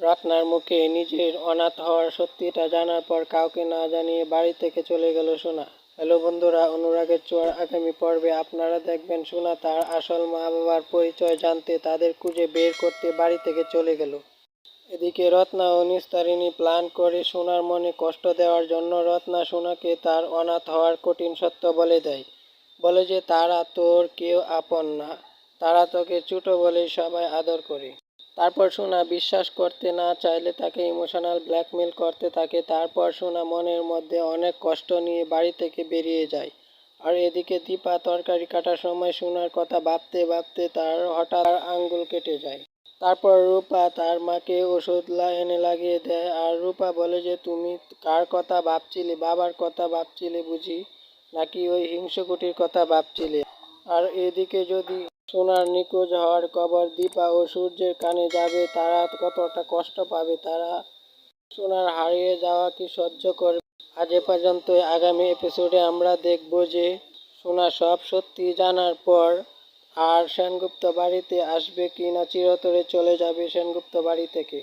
রত্নার মুখে নিজের অনাথ হওয়ার সত্যিটা জানার পর কাউকে না জানিয়ে বাড়ি থেকে চলে গেল সোনা। হ্যালো বন্ধুরা, অনুরাগের চোয়ার আগামী পর্বে আপনারা দেখবেন সোনা তার আসল মা বাবার পরিচয় জানতে তাদের খুঁজে বের করতে বাড়ি থেকে চলে গেল। এদিকে রত্না ও নিস্তারিণী প্ল্যান করে সোনার মনে কষ্ট দেওয়ার জন্য রত্না সোনাকে তার অনাথ হওয়ার কঠিন সত্য বলে দেয়। বলে যে, তারা তোর কেউ আপন না। তারা তোকে ছোটো বলেই সবাই আদর করে। তারপর সোনা বিশ্বাস করতে না চাইলে তাকে ইমোশনাল ব্ল্যাকমেল করতে থাকে। তারপর সোনা মনের মধ্যে অনেক কষ্ট নিয়ে বাড়ি থেকে বেরিয়ে যায়। আর এদিকে দীপা তরকারি কাটার সময় সোনার কথা ভাবতে ভাবতে তার হঠাৎ আঙ্গুল কেটে যায়। তারপর রূপা তার মাকে ওষুধ এনে লাগিয়ে দেয় আর রূপা বলে যে, তুমি কার কথা ভাবছিলে? বাবার কথা ভাবছিলে বুঝি? নাকি ওই হিংসকুটির কথা ভাবছিলে? আর এদিকে যদি সোনার নিখোঁজ হওয়ার খবর দীপা ও সূর্যের কানে যাবে, তারা কতটা কষ্ট পাবে তারা সোনার হারিয়ে যাওয়া কি সহ্য করবে? আজ পর্যন্ত আগামী এপিসোডে আমরা দেখব যে সোনা সব সত্যি জানার পর আর সেনগুপ্ত বাড়িতে আসবে কি না, চিরতরে চলে যাবে সেনগুপ্ত বাড়ি থেকে।